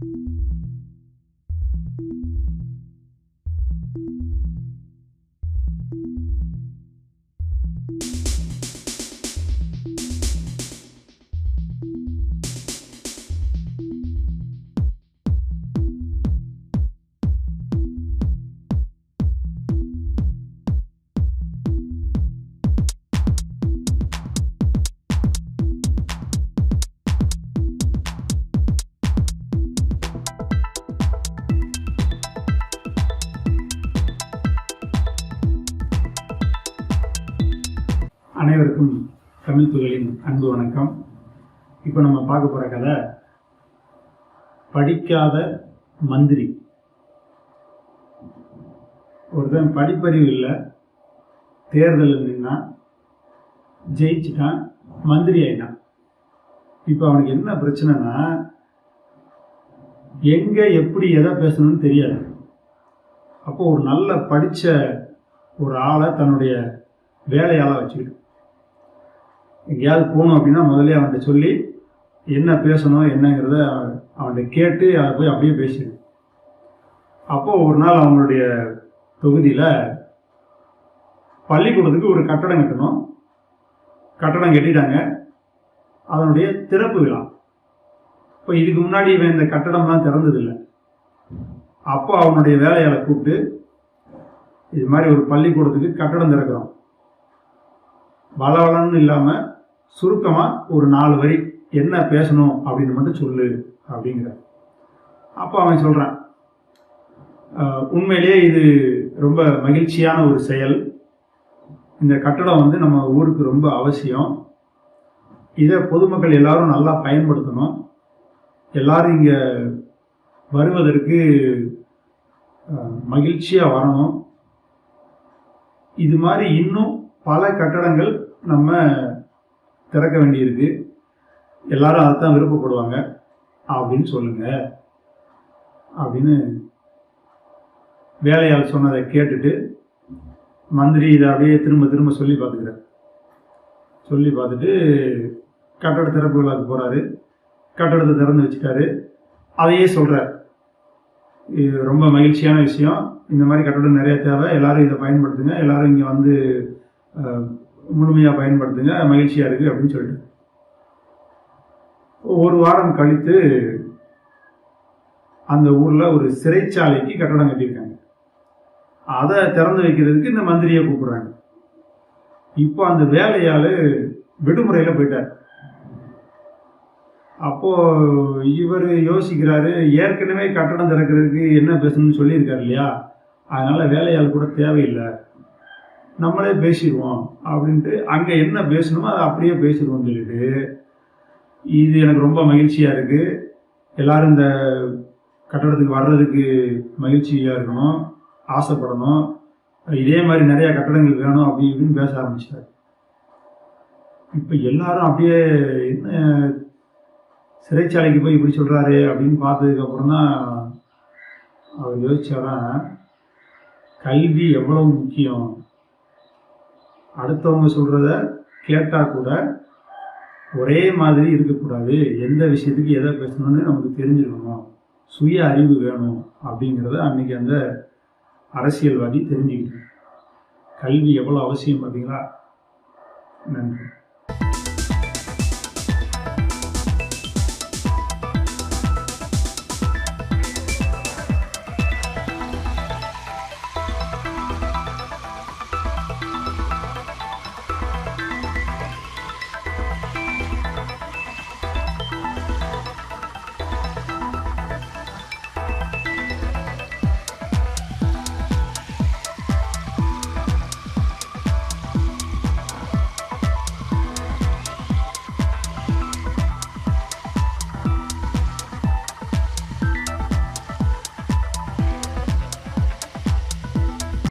Thank you. அனைவருக்கும் தமிழ் துகளின் அன்பு வணக்கம். இப்போ நம்ம பார்க்க போகிற கதை படிக்காத மந்திரி. ஒருத்தன் படிப்பறிவு இல்லை தேர்தலில் நின்னா ஜெயிச்சிட்டான் மந்திரி ஆயிட்டான். இப்போ அவனுக்கு என்ன பிரச்சனைனா எங்கே எப்படி எதை பேசணும்னு தெரியாது. அப்போ ஒரு நல்ல படித்த ஒரு ஆளை தன்னுடைய வேலையாளாக வச்சுக்கிட்டு எங்கேயாவது போகணும் அப்படின்னா முதல்ல அவன்கிட்ட சொல்லி என்ன பேசணும் என்னங்கிறத அவன்கிட்ட கேட்டு அதை போய் அப்படியே பேசிடு அப்போ ஒரு நாள் அவங்களுடைய தொகுதியில் பள்ளிக்கூடத்துக்கு ஒரு கட்டடம் கட்டணும். கட்டடம் கட்டிட்டாங்க. அதனுடைய திறப்பு விழா. இப்போ இதுக்கு முன்னாடி இவன் இந்த கட்டடம்லாம் திறந்ததில்லை. அப்போ அவனுடைய வேலையாளை கூப்பிட்டு இது மாதிரி ஒரு பள்ளிக்கூடத்துக்கு கட்டடம் திறக்கிறோம். வளவளன்னு இல்லாமல் சுருக்கமாக ஒரு நாலு வரி என்ன பேசணும் அப்படின்னு மட்டும் சொல்லு அப்படிங்கிற அப்போ அவன் சொல்கிறான் உண்மையிலேயே இது ரொம்ப மகிழ்ச்சியான ஒரு செயல். இந்த கட்டடம் வந்து நம்ம ஊருக்கு ரொம்ப அவசியம். இதை பொதுமக்கள் எல்லாரும் நல்லா பயன்படுத்தணும். எல்லாரும் இங்கே வருவதற்கு மகிழ்ச்சியாக வரணும். இது மாதிரி இன்னும் பல கட்டடங்கள் நம்ம திறக்க வேண்டியிருக்கு. எல்லாரும் அதைத்தான் விருப்பப்படுவாங்க. அப்படின்னு சொல்லுங்க. அப்படின்னு வேலையால் சொன்னதை கேட்டுட்டு மந்திரி இதை அப்படியே திரும்ப திரும்ப சொல்லி பார்த்துக்கிறார். சொல்லி பார்த்துட்டு கட்டட திறப்பு விழாவுக்கு போகிறாரு கட்டடத்தை திறந்து வச்சுட்டாரு. அதையே சொல்கிறார் இது ரொம்ப மகிழ்ச்சியான விஷயம். இந்த மாதிரி கட்டடம் நிறைய தேவை. எல்லாரும் இதை பயன்படுத்துங்க. எல்லாரும் இங்கே வந்து முழுமையாக பயன்படுத்துங்க மகிழ்ச்சியாக இருக்குது அப்படின்னு சொல்லிட்டு. ஒரு வாரம் கழித்து அந்த ஊரில் ஒரு சிறைச்சாலைக்கு கட்டடம் கட்டியிருக்காங்க. அதை திறந்து வைக்கிறதுக்கு இந்த மந்திரியை கூப்பிட்றாங்க. இப்போ அந்த வேலையாள் விடுமுறையில் போயிட்டார். அப்போது இவர் யோசிக்கிறாரு ஏற்கனவே கட்டடம் திறக்கிறதுக்கு என்ன பேசணும்னு சொல்லியிருக்காரு இல்லையா? அதனால் வேலையாள் கூட தேவையில்லை. நம்மளே பேசிடுவோம் அப்படின்ட்டு அங்கே என்ன பேசணுமோ அதை அப்படியே பேசிடுவோம்னு சொல்லிட்டு இது எனக்கு ரொம்ப மகிழ்ச்சியாக இருக்குது எல்லோரும் இந்த கட்டடத்துக்கு வர்றதுக்கு மகிழ்ச்சியாக இருக்கணும் ஆசைப்படணும். இதே மாதிரி நிறையா கட்டடங்கள் வேணும் அப்படி இப்படின்னு பேச ஆரம்பிச்சார் இப்போ எல்லாரும் அப்படியே என்ன சிறைச்சாலைக்கு போய் இப்படி சொல்கிறாரு அப்படின்னு பார்த்ததுக்கப்புறம் தான் அவர் யோசிச்சாதான் கல்வி எவ்வளவு முக்கியம்? அடுத்தவங்க சொல்கிறத கேட்டால் கூட ஒரே மாதிரி இருக்கக்கூடாது. எந்த விஷயத்துக்கு எதை பேசணும்னு நமக்கு தெரிஞ்சுக்கணும் சுய அறிவு வேணும் அப்படிங்கிறத அன்னைக்கு அந்த அரசியல்வாதி தெரிஞ்சுக்கணும் கல்வி எவ்வளோ அவசியம் பார்த்தீங்களா? நன்றி.